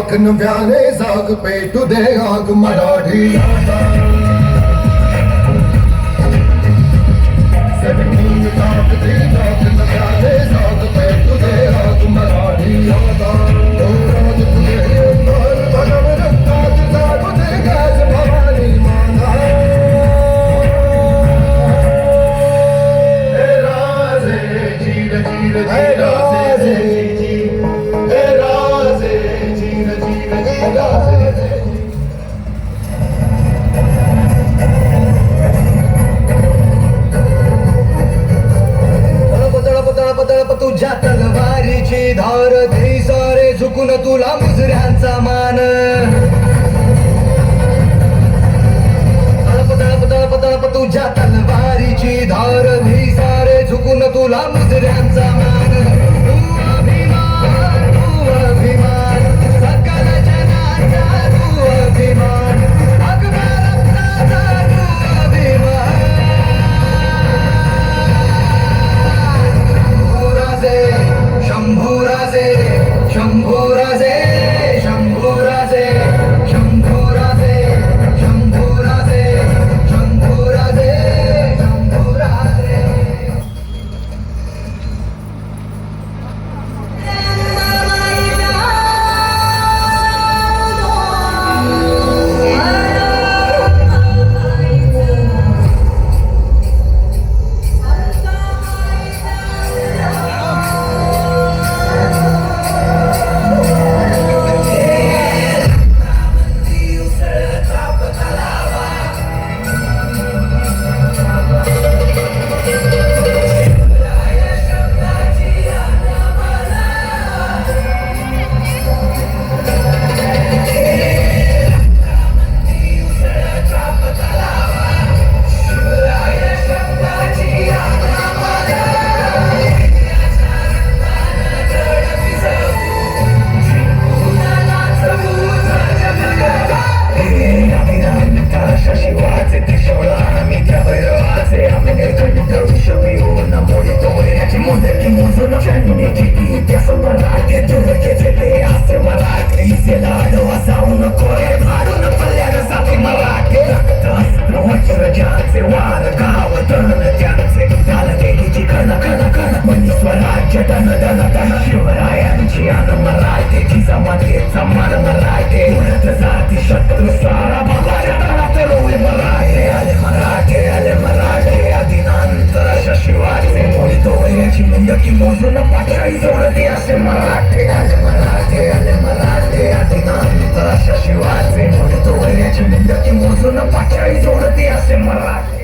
આંખ ન વ્યાલે સાગ પેટ દે આંખ મરાઠી सारे तुला मुजऱ्यांचा मान. तळप तळप तळप तळप तुझ्या तलवारीची धार. दे सारे झुकून तुला मुजऱ्यांचा मान. दन दन दन शिवरायांची अन मरायते जिजा मातेचा मान मरायते पुण्यात जाती शत्रू सारा बघायला दारात रोवे मराये आले मराठे आले मराठे आदिनांतर अशा शिवाचे मोळी दोऱ्याची मुंडकी मोजून पाठराई जोडते असे मराठे आले मराठे आले मराठे आदिनांतर अशा शिवाचे मोळी दोऱ्याची मुंडकी मोजून पाठराई जोडते असे मराठे